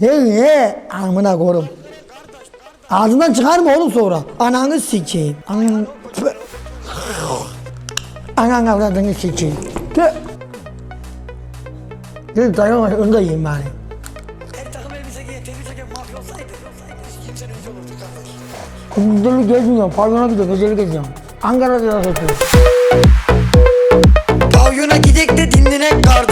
He he. Amına korum. Ağzından çıkarma oğlum sonra. Ananı sikeyim. Ananı... Anan avradını sikeyim. Tüh. Dedim dayanamaz onu da yiyeyim bari. Her takım elbise giyen, televizyon giyen mafya olsaydı, kimsenin önce olurdu kardeş. Geceleri gezmiyorum. Pavyona gidiyorum. Geceleri geziyorum. Ankara'da da satıyorum. Pavyona gidek de dinlenek kardeş.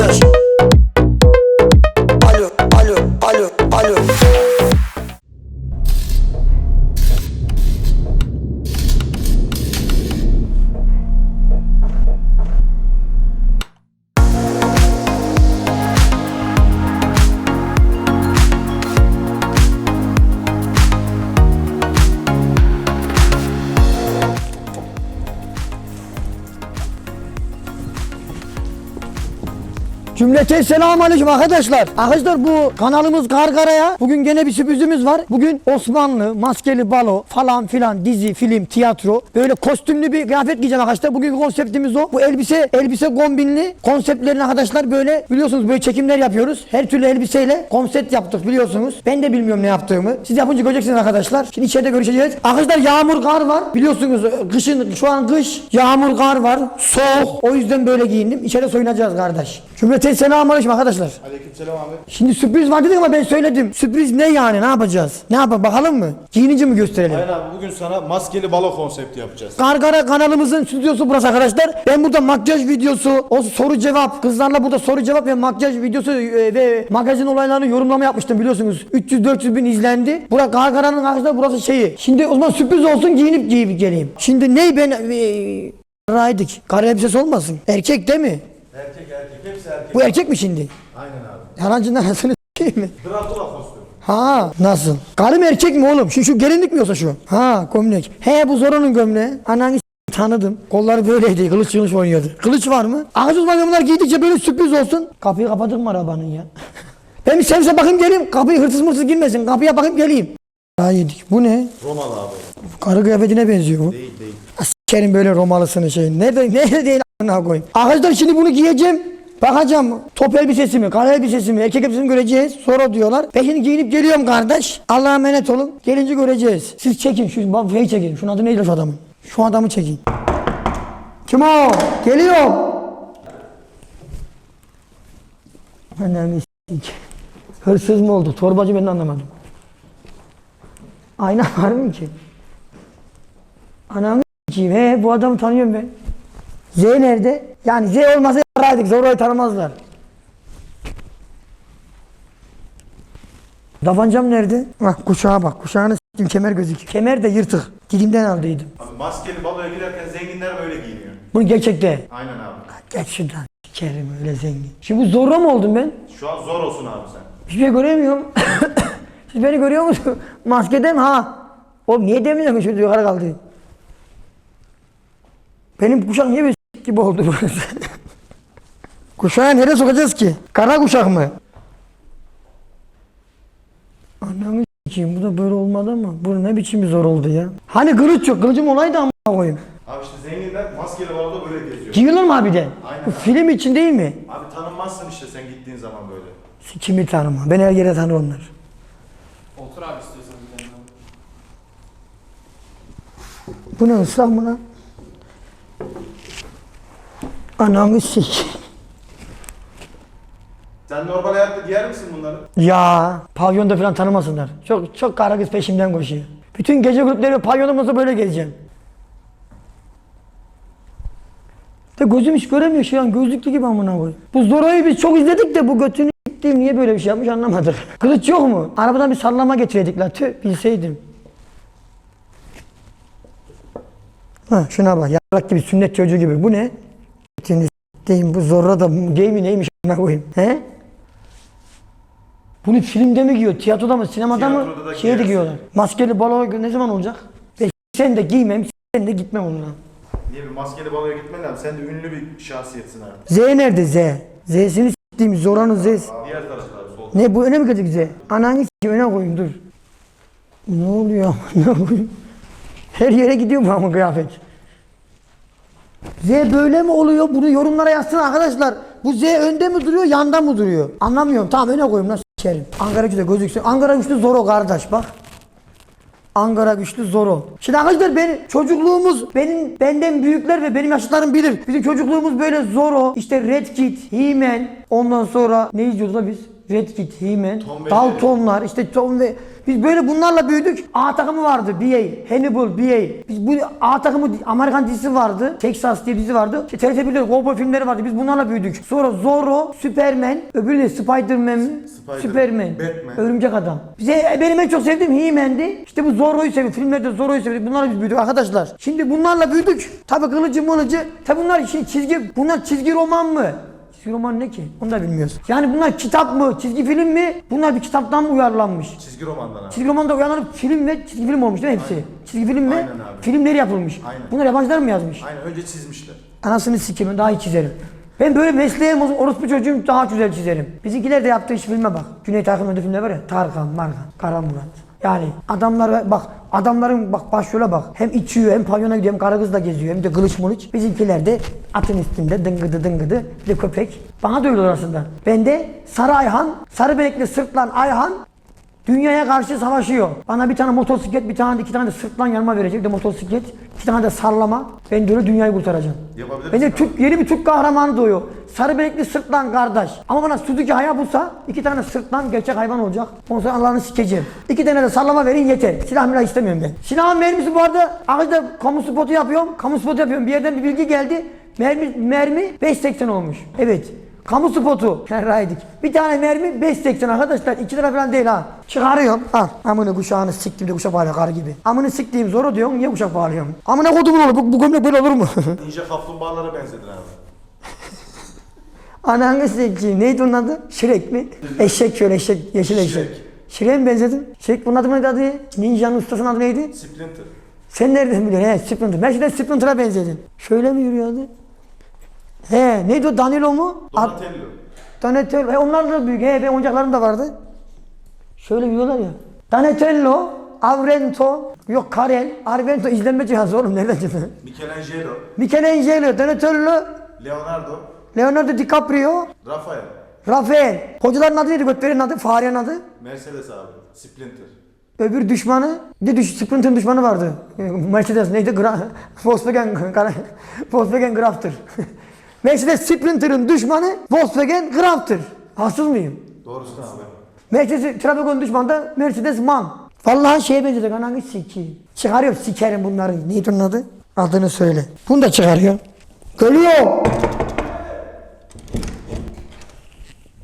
Cümleten selamun aleyküm arkadaşlar. Arkadaşlar bu kanalımız Gargara'ya bugün gene bir sürprizimiz var. Bugün Osmanlı, maskeli balo falan filan dizi, film, tiyatro böyle kostümlü bir kıyafet giyeceğim arkadaşlar. Bugünkü konseptimiz o. Bu elbise, elbise kombinli konseptlerini arkadaşlar böyle biliyorsunuz böyle çekimler yapıyoruz. Her türlü elbiseyle konsept yaptık biliyorsunuz. Ben de bilmiyorum ne yaptığımı. Siz yapınca göreceksiniz arkadaşlar. Şimdi içeride görüşeceğiz. Arkadaşlar yağmur kar var. Biliyorsunuz kışın şu an kış. Yağmur kar var. Soğuk. O yüzden böyle giyindim. İçeride soyunacağız kardeş. Cümleten selamun aleyküm arkadaşlar. Aleykümselam abi. Şimdi sürpriz var dedik ama ben söyledim. Sürpriz ne yani? Ne yapacağız? Ne yapalım bakalım mı? Giyinince mi gösterelim? Aynen abi bugün sana maskeli balo konsepti yapacağız. Gargara kanalımızın stüdyosu burası arkadaşlar. Ben burada makyaj videosu, o soru cevap, kızlarla burada soru cevap ve makyaj videosu e, ve magazin olaylarını yorumlama yapmıştım biliyorsunuz. 300-400 bin izlendi. Burası Gargara'nın arkadaşlar burası şeyi. Şimdi o zaman sürpriz olsun giyinip giyip geleyim. Şimdi ne ben... E, Raydık. Kara elbisesi olmasın. Erkek değil mi? Erkek erkek hepsi erkek. Bu erkek mi şimdi? Aynen abi. Yalancının anasını s**eyim mi? Dracula kostümü. Ha nasıl? Karım erkek mi oğlum? Şu, şu gelinlik mi yoksa şu? Ha gömlek. He bu Zora'nın gömleği. Ananı tanıdım. Kolları böyleydi. Kılıç kılıç oynuyordu. Kılıç var mı? Ağız uzman bunlar giydikçe böyle sürpriz olsun. Kapıyı kapatır mı arabanın ya? ben bir servise bakayım geleyim. Kapıyı hırsız mırsız girmesin. Kapıya bakayım geleyim. Daha yedik. Bu ne? Romalı abi. Karı kıyafetine benziyor bu. Değil değil. Sikerim böyle Romalısını şey. Nerede, nerede değil a**ına koyayım. Arkadaşlar şimdi bunu giyeceğim. Bakacağım top elbisesi mi, kara elbisesi mi, erkek elbisesi mi göreceğiz. Sonra diyorlar. Ben şimdi giyinip geliyorum kardeş. Allah'a emanet olun. Gelince göreceğiz. Siz çekin şu bafayı çekin. Şunun adı neydi şu adamın? Şu adamı çekin. Kim o? Geliyorum. Annem s**k. Hırsız mı oldu? Torbacı ben anlamadım. Ayna var mı ki? Anamı s**eyim. He bu adamı tanıyorum ben. Z nerede? Yani Z olmasa yaraydık. Zorayı tanımazlar. Tabancam nerede? Hah kuşağa bak. Kuşağını s**tim kemer gözüküyor. Kemer de yırtık. Dilimden aldıydım. Abi maskeli baloya giderken zenginler böyle giyiniyor. Bunu gerçekte. Aynen abi. Geç şuradan. Sikerim öyle zengin. Şimdi bu zorla mı oldum ben? Şu an zor olsun abi sen. Hiçbir şey göremiyorum. Siz beni görüyor musunuz? Maskede mi ha? Oğlum niye demiyorsun şurada yukarı kaldı? Benim kuşak niye böyle gibi oldu burası? Kuşağı nereye sokacağız ki? Kara kuşak mı? Anamı s**eyim bu da böyle olmadı ama bu ne biçim bir zor oldu ya. Hani kılıç yok kılıcım olaydı ama koyayım. Abi işte zenginler maskeli baloda böyle geziyor. Giyiyorlar mı abi de? Aynen Bu abi. film için değil mi? Abi tanınmazsın işte sen gittiğin zaman böyle. Kimi tanıma. Ben her yere tanır onlar. Otur abi istiyorsan bir tane. Bu ne ıslak mı lan? Ananı sik. Sen normal hayatta giyer misin bunları? Ya pavyonda falan tanımasınlar. Çok çok kara kız peşimden koşuyor. Bütün gece grupları pavyonumuzda böyle gezeceğim. De gözüm hiç göremiyor şu an gözlüklü gibi amına koy. Bu Zora'yı biz çok izledik de bu götünü s**tiğim niye böyle bir şey yapmış anlamadık. Kılıç yok mu? Arabadan bir sallama getireydik la tüh bilseydim. Ha şuna bak yarrak gibi sünnet çocuğu gibi bu ne? S**tiğim bu Zorra da gay mi neymiş amına koyayım. He? Bunu filmde mi giyiyor, tiyatroda mı, sinemada mı? Tiyatroda da Şeye de giyersin. giyiyorlar. Maskeli balo ne zaman olacak? Ve sen de giymem, sen de gitmem onunla. Niye bir maskeli baloya gitmen lazım. Sen de ünlü bir şahsiyetsin abi. Z nerede Z? Z'sini s**tiğim Zora'nın Z'si. Diğer tarafta abi sol. Ne bu öne mi gidecek Z? Ananı s**eyim öne koyayım dur. Ne oluyor ne koyayım? Her yere gidiyor bu ama kıyafet. Z böyle mi oluyor? Bunu yorumlara yazsın arkadaşlar. Bu Z önde mi duruyor, yanda mı duruyor? Anlamıyorum. Tamam öne koyayım. Nasıl Kerim. Ankara güçlü gözüksün. Ankara güçlü Zoro kardeş bak. Ankara güçlü Zoro. Şimdi arkadaşlar benim çocukluğumuz benim benden büyükler ve benim yaşlılarım bilir. Bizim çocukluğumuz böyle Zoro, işte Red Kit, He-Man, ondan sonra ne izliyorduk da biz? Red Kit, He-Man, Daltonlar, işte Tom ve biz böyle bunlarla büyüdük. A takımı vardı, BA, Hannibal, BA. Biz bu A takımı Amerikan dizisi vardı. Texas diye dizi vardı. İşte TRT biliyoruz, Cowboy filmleri vardı. Biz bunlarla büyüdük. Sonra Zorro, Superman, öbürü de Spider-Man, mi? Spider- Superman, Batman. Örümcek Adam. Bize benim en çok sevdiğim He-Man'di. İşte bu Zorro'yu seviyorum. Filmlerde Zorro'yu seviyorum. Bunlarla biz büyüdük arkadaşlar. Şimdi bunlarla büyüdük. Tabii kılıcı mılıcı. Tabii bunlar şey, çizgi, bunlar çizgi roman mı? Çizgi roman ne ki? Onu da bilmiyoruz. Yani bunlar kitap mı? Çizgi film mi? Bunlar bir kitaptan mı uyarlanmış? Çizgi romandan abi. Çizgi romanda uyarlanıp film ve çizgi film olmuş değil mi hepsi? Çizgi film ve Aynen abi. filmleri yapılmış. Aynen. Bunlar yabancılar mı yazmış? Aynen önce çizmişler. Anasını sikeyim daha iyi çizerim. Ben böyle mesleğim olsun orospu çocuğum daha güzel çizerim. Bizimkiler de yaptığı iş filme bak. Cüneyt Arkın öyle filmler var ya. Tarkan, Markan, Kara Murat. Yani adamlar bak adamların bak başrola bak. Hem içiyor hem pavyona gidiyor hem karı kızla geziyor hem de kılıç mılıç. Bizimkiler de atın üstünde dıngıdı dıngıdı de köpek. Bana da öyle aslında. Ben de Sarı Ayhan, sarı benekli sırtlan Ayhan Dünyaya karşı savaşıyor. Bana bir tane motosiklet, bir tane de iki tane de sırtlan yanıma verecek. De motosiklet, iki tane de sallama. Ben öyle dünyayı kurtaracağım. Yapabilir Ben de misin Türk, yeni bir Türk kahramanı doğuyor. Sarı benekli sırtlan kardeş. Ama bana Suzuki Hayabusa, iki tane sırtlan gerçek hayvan olacak. Ondan sonra Allah'ını sikeceğim. İki tane de sallama verin yeter. Silah milah istemiyorum ben. Silahın mermisi bu arada, ağaçta kamu spotu yapıyorum. Kamu spotu yapıyorum. Bir yerden bir bilgi geldi. Mermi, mermi 5.80 olmuş. Evet. Kamu spotu. Herraydik. Bir tane mermi 5.80 arkadaşlar. 2 lira falan değil ha. Çıkarıyorum. Al. Amını kuşağını siktim de kuşak bağlıyor karı gibi. Amını siktiğim zoru diyorsun. Niye kuşak bağlıyorum? Amına kodumun olur. Bu, bu gömlek böyle olur mu? Ninja kaplumbağalara benzedin abi. Ananı sikeyim. Neydi onun adı? Şirek mi? Eşek şöyle eşek. Yeşil eşek. Şirek. Şirek'e mi benzedin? Şirek bunun adı neydi adı? Ninja'nın ustasının adı neydi? Splinter. Sen nereden biliyorsun? He Splinter. Ben şimdi Splinter'a benzedin. Şöyle mi yürüyordu? He neydi o Danilo mu? Donatello. Donatello. He onlar da büyük. He benim oyuncaklarım da vardı. Şöyle yürüyorlar ya. Donatello, Avrento, yok Karel, Arvento izlenme cihazı oğlum nereden çıktı? Michelangelo. Michelangelo, Donatello, Leonardo. Leonardo DiCaprio, Rafael. Rafael. Hocaların adı neydi? Götlerin adı, farenin adı. Mercedes abi. Splinter. Öbür düşmanı, bir de düş, Sprinter'ın düşmanı vardı. Mercedes neydi? Gra Volkswagen, Volkswagen Grafter. Mercedes Sprinter'ın düşmanı Volkswagen Grafter. Haksız mıyım? Doğrusun abi. Mercedes Trafikon'un düşmanı da Mercedes Man. Vallahi şeye benzeyecek ananı sikeyim. Çıkarıyor sikerim bunları. Neydi onun adı? Adını söyle. Bunu da çıkarıyor. Geliyor.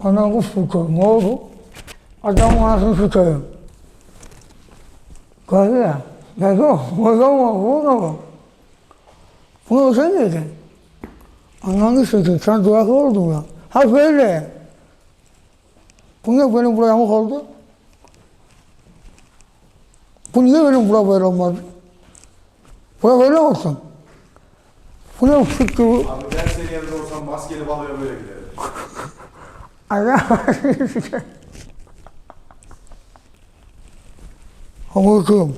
Ananı sikeyim. Ne oldu? Adam anasını sikeyim. Geliyor. Geliyor. Geliyor. Geliyor. Bunu sen miydin? Ananı sikeyim. Sen duyak oldun ya. Ha böyle. Bu niye benim buraya yamuk oldu? Bu niye benim buraya böyle olmadı? Buraya böyle olsun. Bu ne ufuk gibi? Abi ben senin yerinde olsam maskeli baloya böyle giderim. Allah Havucum.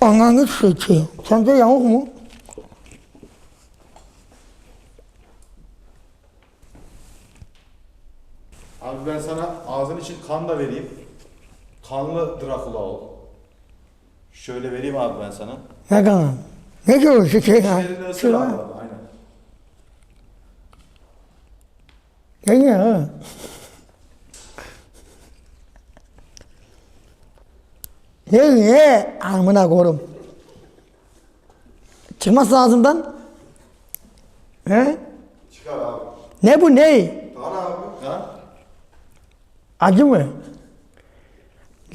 Ananı sikeyim. Sende yamuk mu? Abi ben sana ağzın için kan da vereyim. Kanlı Drakula ol. Şöyle vereyim abi ben sana. Ne kadar? Ne diyor şu şey ya? Elini ısır abi. Aynen. Ne diyor ha? Ne ne? Amına korum. Çıkmaz ağzımdan. He? Çıkar abi. Ne bu ne? Kan abi. Kan. Acı mı?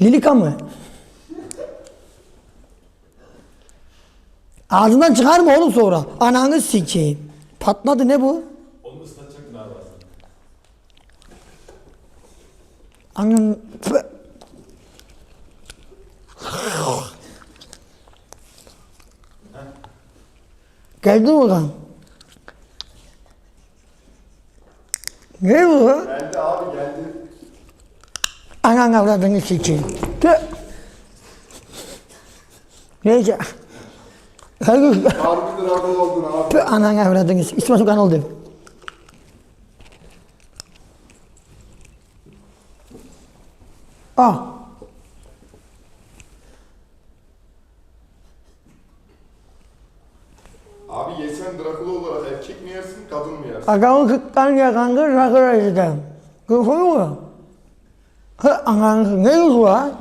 Lilika mı? Ağzından çıkar mı oğlum sonra? Ananı sikeyim. Patladı ne bu? Onu ıslatacaktın abi aslında. Anın... Geldi mi ulan? Ne bu? Geldi abi geldi. Anan avradını sikeyim. Tüh. Neyse. Harbi dragon oldun abi. Tüh anan avradını sikeyim. İsmail Sokan oldu. Ah. Kadın mı yersin? Adamın kırktan yakan kız rakıra işte. Kırkıyor mu? Hı, anan ne yiyorsun lan?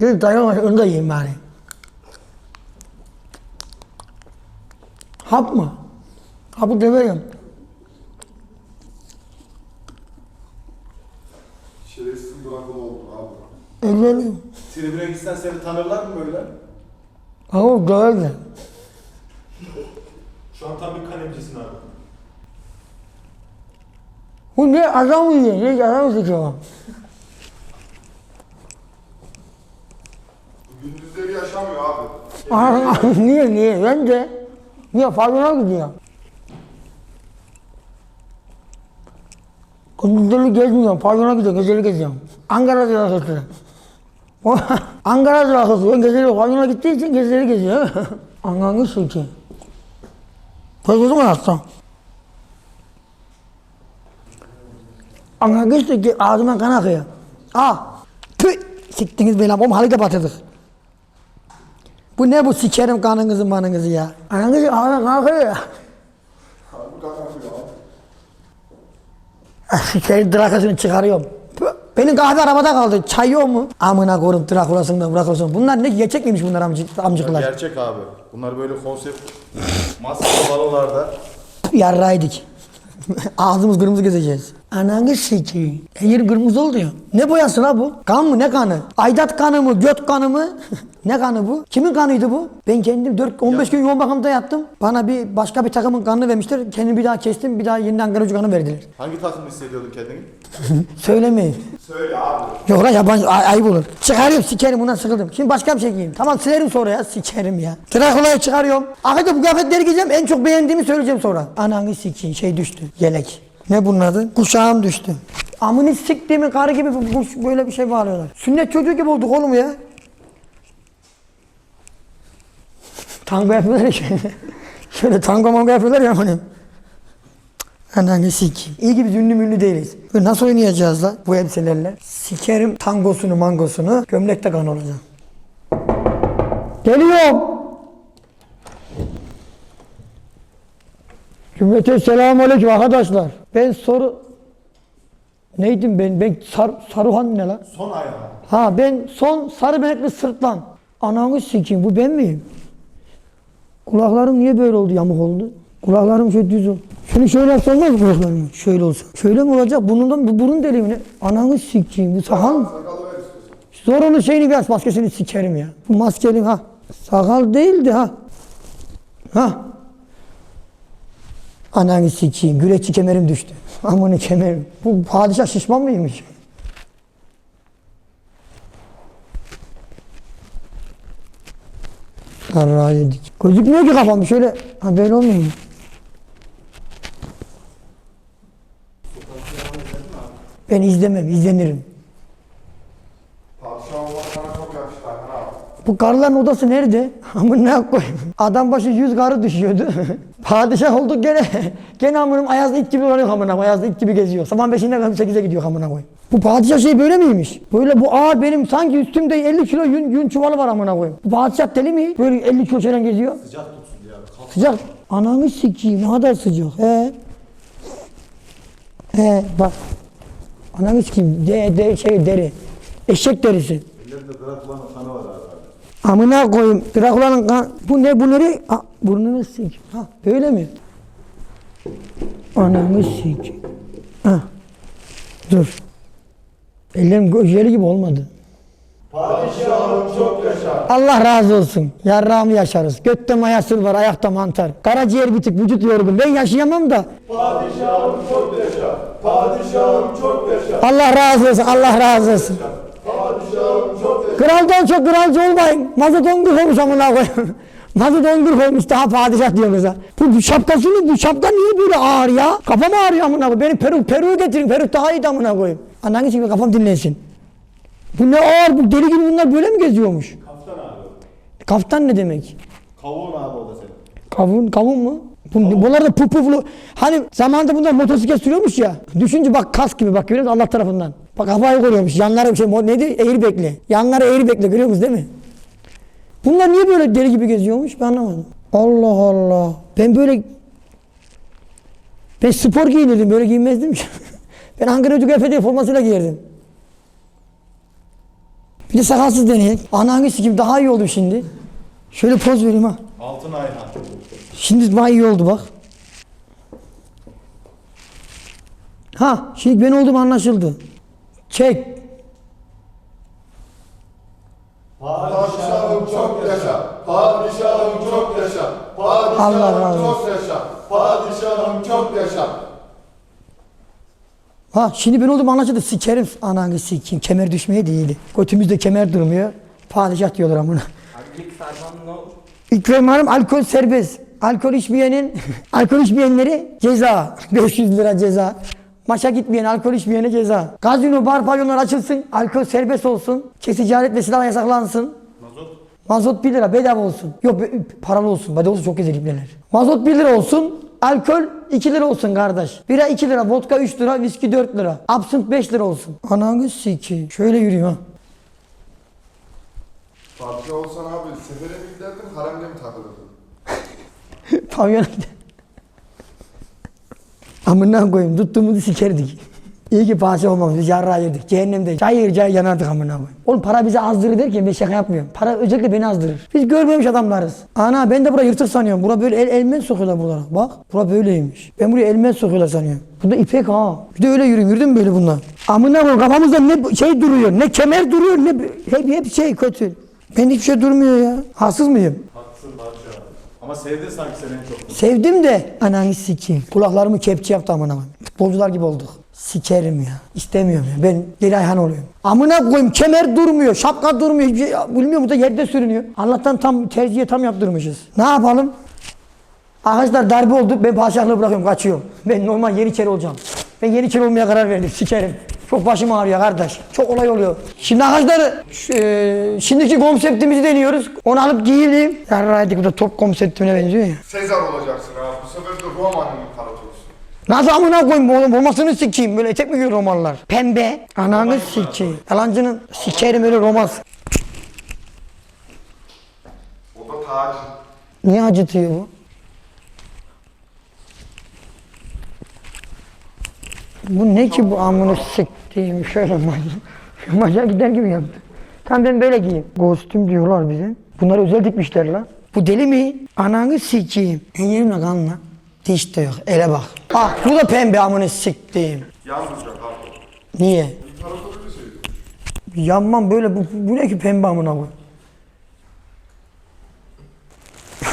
Gel dayanma, onu da yiyeyim bari. Hap mı? Hapı demeyin. Şerefsiz Drakula oldun abi. Ellerim. Tribüne gitsen seni tanırlar mı böyle? Ama döverler. Şu an tam bir kalemcisin abi. Bu ne adam mı yiyor? Ne adam sıkıyor? Gündüzleri yaşamıyor abi. Aa, niye niye? Bence. Niye? Fazla gidiyor. Gündüzleri gezmiyorum. Pavyona gidiyorum. Geceli geziyorum. Ankara'da rakısı. O Ankara'da rakısı. Ben geceli pavyona gittiği için geceleri geziyor. Anganı sıkı. Koy gözümü açsam. Anganı sıkı. Ağzıma kan akıyor. Ah. Tüh. Siktiniz beni. Oğlum halı batırdık. Bu ne bu sikerim kanınızı manınızı ya. Ananızı ağzına ya. Harbi kakafıyor abi. Ah, Sikerim drakasını çıkarıyorum. Benim kahve arabada kaldı. Çay yok mu? Amına korum drakulasını bırakırsın. Bunlar ne gerçek miymiş bunlar amcık, amcıklar? Gerçek abi. Bunlar böyle konsept maskeli balolarda. Yarraydık. Ağzımız kırmızı gezeceğiz. Ananı sikeyim. Eğer kırmızı oldu ya. Ne boyası la bu? Kan mı ne kanı? Aydat kanı mı? Göt kanı mı? ne kanı bu? Kimin kanıydı bu? Ben kendim 4 15 gün yoğun bakımda yattım. Bana bir başka bir takımın kanını vermişler. Kendimi bir daha kestim. Bir daha yeniden garajı kanı verdiler. Hangi takımda hissediyordun kendini? Söylemeyin. Söyle abi. Yok lan yabancı ay, ayıp olur. Çıkarıyorum sikerim bundan sıkıldım. Şimdi başka bir şey giyeyim. Tamam silerim sonra ya sikerim ya. Drakula'yı çıkarıyorum. Arkadaşlar bu kıyafetleri giyeceğim. En çok beğendiğimi söyleyeceğim sonra. Ananı sikeyim şey düştü. Yelek. Ne bunun adı? Kuşağım düştü. Amını siktiğimi karı gibi böyle bir şey bağlıyorlar. Sünnet çocuğu gibi olduk oğlum ya. Tango yapıyorlar ya şöyle. Şöyle tango mango yapıyorlar ya hani. Ananı sikeyim. İyi ki biz ünlü münlü değiliz. Nasıl oynayacağız la bu elbiselerle? Sikerim tangosunu mangosunu. Gömlekte kan olacağım. Geliyorum. Cümlete selamun aleyküm arkadaşlar. Ben soru... Neydim ben? Ben sar, Saruhan ne lan? Son ayağı. Ha ben son sarı benekli sırtlan. Ananı sikeyim bu ben miyim? Kulaklarım niye böyle oldu yamuk oldu? Kulaklarım şöyle düz oldu. Şunu şöyle yapsa olmaz mı kulaklarım? Şöyle olsa. Şöyle mi olacak? Burnundan bu burun deliği mi ne? Ananı sikeyim bu sakal mı? Sakalı ver istiyorsan. Zor onun şeyini biraz maskesini sikerim ya. Bu maskenin ha. Sakal değildi ha. Ha. Ananı sikeyim. Güreşçi kemerim düştü. Amını kemerim. Bu padişah şişman mıymış? Yarrağı yedik. Gözükmüyor ki kafam. Şöyle ha böyle olmuyor mu? Ben izlemem, izlenirim. Padişah olmak sana çok yakıştı Hakan abi. Bu karıların odası nerede? Amına koyayım. Adam başı yüz karı düşüyordu. Padişah olduk gene. Gene amınım Ayaz'da it gibi oluyor amına. Ayaz'da it gibi geziyor. Sabah 5'inde kadar 8'e gidiyor amına koyayım. Bu padişah şey böyle miymiş? Böyle bu ağır benim sanki üstümde 50 kilo yün, yün çuvalı var amına koyayım. Bu padişah deli mi? Böyle 50 kilo şeyden geziyor. Sıcak tutsun diye abi. Kalk. Sıcak. Ananı sikeyim ne kadar sıcak. He. He bak. Ananı sikeyim. De, de, şey deri. Eşek derisi. Ellerinde Drakula'nın kanı var abi. Amına koyayım. Drakula'nın kan... Bu ne bu nereye? Ha, burnunu sik. Ha böyle mi? Ananı sik. Ha. Dur. Ellerim göjeli gibi olmadı. Padişahım çok yaşa. Allah razı olsun. Yarrağımı yaşarız. Götte mayasıl var, ayakta mantar. Karaciğer bitik, vücut yorgun. Ben yaşayamam da. Padişahım çok yaşa. Padişahım çok yaşa. Allah razı olsun, Allah razı olsun. Padişahım çok yaşa. Kraldan çok kralcı olmayın. Mazot gırk olmuş amına koyayım. Mazot gırk olmuş daha padişah diyorsunuz ha. Bu, şapkasını, bu şapka niye böyle ağır ya? Kafam ağrıyor amına koyayım. Benim peruk, peruğu getirin. Peruk daha iyi amına koyayım. Ananı gibi kafam dinlensin. Bu ne ağır, bu deli gibi bunlar böyle mi geziyormuş? Kaftan abi. Kaftan ne demek? Kavuğun abi o da senin. Kavun, kavun mu? Bu, bunlar da puf puflu. Hani zamanında bunlar motosiklet sürüyormuş ya. Düşünce bak kas gibi bak görüyor musun Allah tarafından. Bak kafayı koruyormuş. Yanlara bir şey neydi? Eğri bekle. Yanlara eğri bekle görüyor musunuz değil mi? Bunlar niye böyle deli gibi geziyormuş ben anlamadım. Allah Allah. Ben böyle ben spor giyinirdim böyle giyinmezdim ki. ben Ankara Gücü Efendi formasıyla giyerdim. Bir de sakalsız deneyelim. Ananı sikim daha iyi oldu şimdi. Şöyle poz vereyim ha. Altın Ayhan. Şimdi daha iyi oldu bak. Ha, şimdi ben oldum anlaşıldı. Çek. Padişahım çok yaşa. Padişahım çok yaşa. Padişahım çok yaşa. Padişahım çok yaşa. Ha, şimdi ben oldum anlaşıldı. Sikerim ananı sikeyim. Kemer düşmeye değil. Götümüzde kemer durmuyor. Padişah diyorlar amına. İkram Hanım alkol serbest. Alkol içmeyenin, alkol içmeyenleri ceza. 500 lira ceza. Maça gitmeyen, alkol içmeyene ceza. Gazino, bar, pavyonlar açılsın. Alkol serbest olsun. Kesici alet ve silah yasaklansın. Mazot. Mazot 1 lira bedava olsun. Yok paralı olsun. Bedava olsun çok güzel ibneler. Mazot 1 lira olsun. Alkol 2 lira olsun kardeş. Bira 2 lira, vodka 3 lira, viski 4 lira. Absint 5 lira olsun. Ananı siki. Şöyle yürüyeyim ha. Padişah olsan abi sefere mi giderdin haremde mi takılırdın? Pavyona gidelim. Amına koyayım tuttuğumuzu sikerdik. İyi ki padişah olmamış. Biz yedik. Cehennemde cayır cayır yanardık amına koyayım. Oğlum para bizi azdırır derken ben şaka yapmıyorum. Para özellikle beni azdırır. Biz görmemiş adamlarız. Ana ben de bura yırtık sanıyorum. Bura böyle el, elmen sokuyorlar buralara. Bak bura böyleymiş. Ben buraya elmen sokuyorlar sanıyorum. Bunda ipek ha. Bir de öyle yürüyüm. Yürüdüm böyle bunlar. Amına koyayım kafamızda ne şey duruyor. Ne kemer duruyor ne hep, hep şey kötü. Ben hiçbir şey durmuyor ya. Haksız mıyım? Ama sevdin sanki sen en çok. Sevdim de ananı sikeyim. Kulaklarımı kepçe yaptı amına koyayım. Futbolcular gibi olduk. Sikerim ya. İstemiyorum ya. Ben geri ayhan oluyorum. Amına koyayım kemer durmuyor, şapka durmuyor. Hiçbir şey, bilmiyorum bu da yerde sürünüyor. Allah'tan tam tercihe tam yaptırmışız. Ne yapalım? Arkadaşlar darbe oldu. Ben padişahlığı bırakıyorum, kaçıyorum. Ben normal Yeniçeri olacağım. Ben Yeniçeri olmaya karar verdim. Sikerim. Çok başım ağrıyor kardeş. Çok olay oluyor. Şimdi arkadaşlar e, şimdiki konseptimizi deniyoruz. Onu alıp giyelim. Yarraydık bu da top konseptine benziyor ya. Sezar olacaksın abi. Bu sefer de Roma'nın imparatorusun. Nasıl amına koyayım oğlum olmasını sikeyim böyle etek mi giyiyor romanlar? Pembe. Ananı sikeyim. Yalancının sikerim öyle romans. O da tacı. Niye acıtıyor bu? Bu ne ki bu amını siktiğim şöyle maça, maça gider gibi yaptı. Tamam ben böyle giyeyim. Kostüm diyorlar bize. Bunları özel dikmişler lan. Bu deli mi? Ananı sikeyim. Yerimle kanla. Diş de yok. Ele bak. Ah bu da pembe amını siktiğim. Yalnızca abi. Niye? Şey. Yanmam böyle bu, bu ne ki pembe amına koy.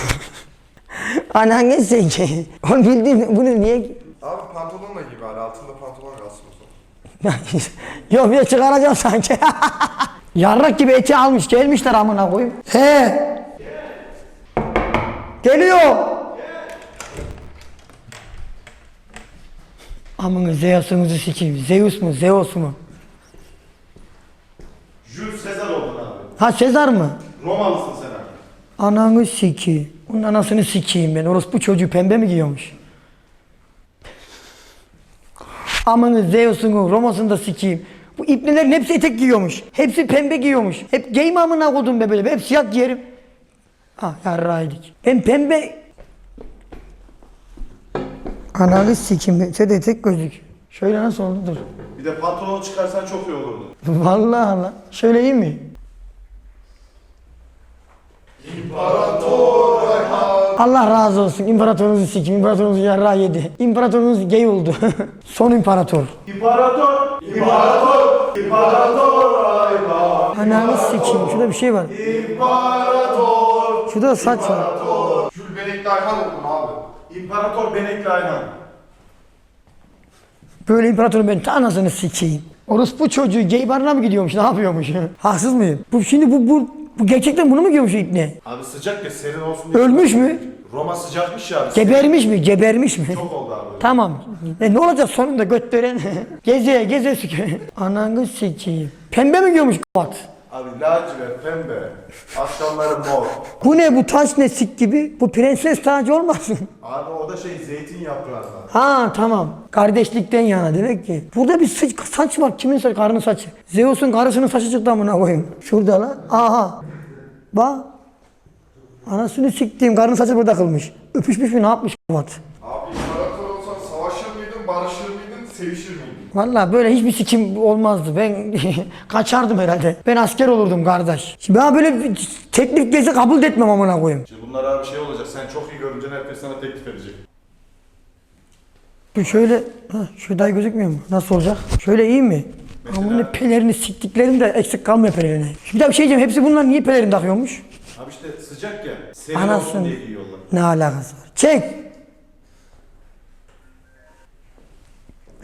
Ananı sikeyim. Oğlum bildiğin bunu niye... Abi pantolonla giy bari. Altında pantolon kalsın o zaman. Yok bir de çıkaracağım sanki. Yarrak gibi eti almış gelmişler amına koyayım. He. Geliyor. Amına Zeus'unuzu sikeyim. Zeus mu Zeus mu? Jules Sezar oldun abi. Ha Sezar mı? Romalısın sen abi. Ananı sikeyim. Onun anasını sikeyim ben. Orospu çocuğu pembe mi giyiyormuş? Amanı Zeus'unu, Roma'sını da sikeyim. Bu ipnelerin hepsi etek giyiyormuş. Hepsi pembe giyiyormuş. Hep giyme amına kodum be böyle. Hep siyah giyerim. Ha yarraydık. Ben pembe... Ananı sikeyim. Sen de etek gözlük. Şöyle nasıl oldu dur. Bir de pantolonu çıkarsan çok iyi olurdu. Vallahi Allah. Şöyle iyi mi? Allah razı olsun. İmparatorunuzu sikim. İmparatorunuz yarrağı yedi. İmparatorunuz gay oldu. Son imparator. İmparator! İmparator! İmparator Ayhan! Ananı sikeyim. Şurada bir şey var. İmparator! Şurada da saç var. Jül Benekli Ayhan oldun abi. İmparator Benekli Ayhan. Böyle imparatorun ben ta anasını sikeyim. Orospu çocuğu gay barına mı gidiyormuş? Ne yapıyormuş? Haksız mıyım? Bu şimdi bu bu bu gerçekten bunu mu giyiyormuş ipne? Abi sıcak ya serin olsun diye. Ölmüş mü? Roma sıcakmış ya abi. Gebermiş mi? Gebermiş mi? Çok oldu abi. Tamam. E ne olacak sonunda göt veren? geze geze. Ananı sikeyim. Pembe mi giyiyormuş kapat? Abi lacivert, pembe. Akşamları mor. Bu ne bu taş ne sik gibi? Bu prenses tacı olmasın? Abi o da şey zeytin yaprağından. Ha tamam. Kardeşlikten yana demek ki. Burada bir saç, saç var. Kimin saçı? Karının saçı. Zeus'un karısının saçı çıktı amına koyayım. Şurada lan. Aha. Bak. Anasını siktiğim karının saçı burada kılmış. Öpüşmüş mü ne yapmış kavat. Abi imparator olsan savaşır mıydın, barışır mıydın, sevişir miydin? Valla böyle hiçbir sikim olmazdı. Ben kaçardım herhalde. Ben asker olurdum kardeş. Şimdi ben böyle bir teklif gelse kabul de etmem amına koyayım. Şimdi bunlar abi şey olacak. Sen çok iyi görünce herkes sana teklif edecek. Bu şöyle, ha, şu day gözükmüyor mu? Nasıl olacak? Şöyle iyi mi? Ama bunu pelerini siktiklerim de eksik kalmıyor pelerini. Bir daha bir şey diyeceğim. Hepsi bunlar niye pelerin takıyormuş? Abi işte sıcak ya. Serin Anasını. olsun diye giyiyorlar. Ne alakası var? Çek!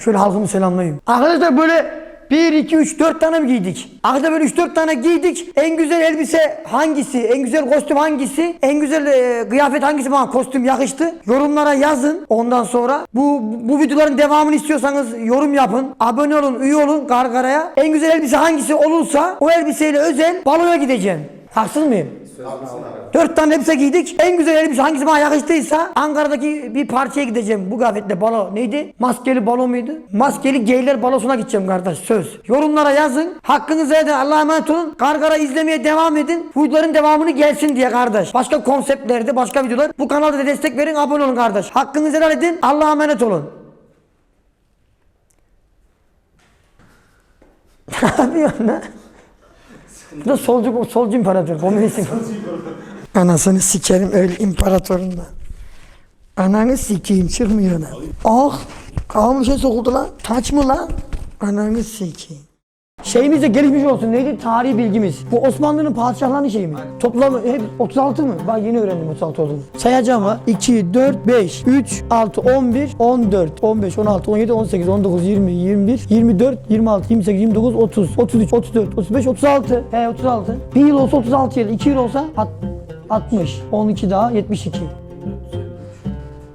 Şöyle halkımı selamlayayım. Arkadaşlar böyle 1, 2, 3, 4 tane mi giydik? Arkadaşlar böyle 3, 4 tane giydik. En güzel elbise hangisi? En güzel kostüm hangisi? En güzel e, kıyafet hangisi bana kostüm yakıştı? Yorumlara yazın. Ondan sonra bu bu videoların devamını istiyorsanız yorum yapın. Abone olun, üye olun Gargara'ya. En güzel elbise hangisi olursa o elbiseyle özel baloya gideceğim. Haksız mıyım? Dört tane elbise giydik. En güzel elbise hangisi bana yakıştıysa Ankara'daki bir partiye gideceğim. Bu kıyafetle balo neydi? Maskeli balo muydu? Maskeli geyler balosuna gideceğim kardeş söz. Yorumlara yazın. Hakkınızı edin. Allah'a emanet olun. Gargara izlemeye devam edin. Bu videoların devamını gelsin diye kardeş. Başka konseptlerde başka videolar. Bu kanalda da destek verin. Abone olun kardeş. Hakkınızı helal edin. Allah'a emanet olun. ne yapıyorsun lan? Bu da solcu, solcu imparator, komünist Anasını sikerim öyle imparatorunda. Ananı sikeyim çıkmıyor lan. Ah! Bir şey sokuldu lan. Taç mı lan? Ananı sikeyim. Şeyimiz de gelişmiş olsun. Neydi? Tarihi bilgimiz. Bu Osmanlı'nın padişahlarının şeyi mi? Toplamı hep 36 mı? Bak yeni öğrendim 36 olduğunu. Sayacağım ha. 2, 4, 5, 3, 6, 11, 14, 15, 16, 17, 18, 19, 20, 21, 24, 26, 28, 29, 30, 33, 34, 35, 36. He 36. Bir yıl olsa 36 yıl. 2 yıl olsa at- 60. 12 daha 72.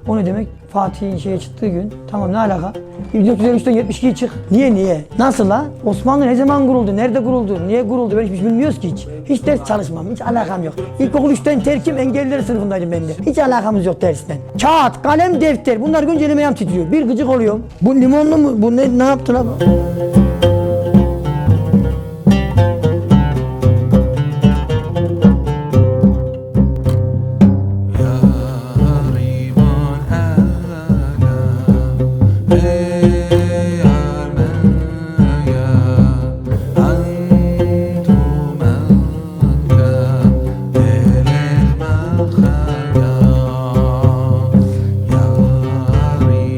O ne demek? Fatih'in şeye çıktığı gün. Tamam ne alaka? 1453'ten 72'ye çık. Niye niye? Nasıl la? Osmanlı ne zaman kuruldu? Nerede kuruldu? Niye kuruldu? Ben hiç bilmiyoruz ki hiç. Hiç ders çalışmam. Hiç alakam yok. İlkokul 3'ten terkim engelliler sınıfındaydım ben de. Hiç alakamız yok dersten. Kağıt, kalem, defter. Bunlar güncellemeye titriyor. Bir gıcık oluyorum. Bu limonlu mu? Bu ne, ne yaptı lan?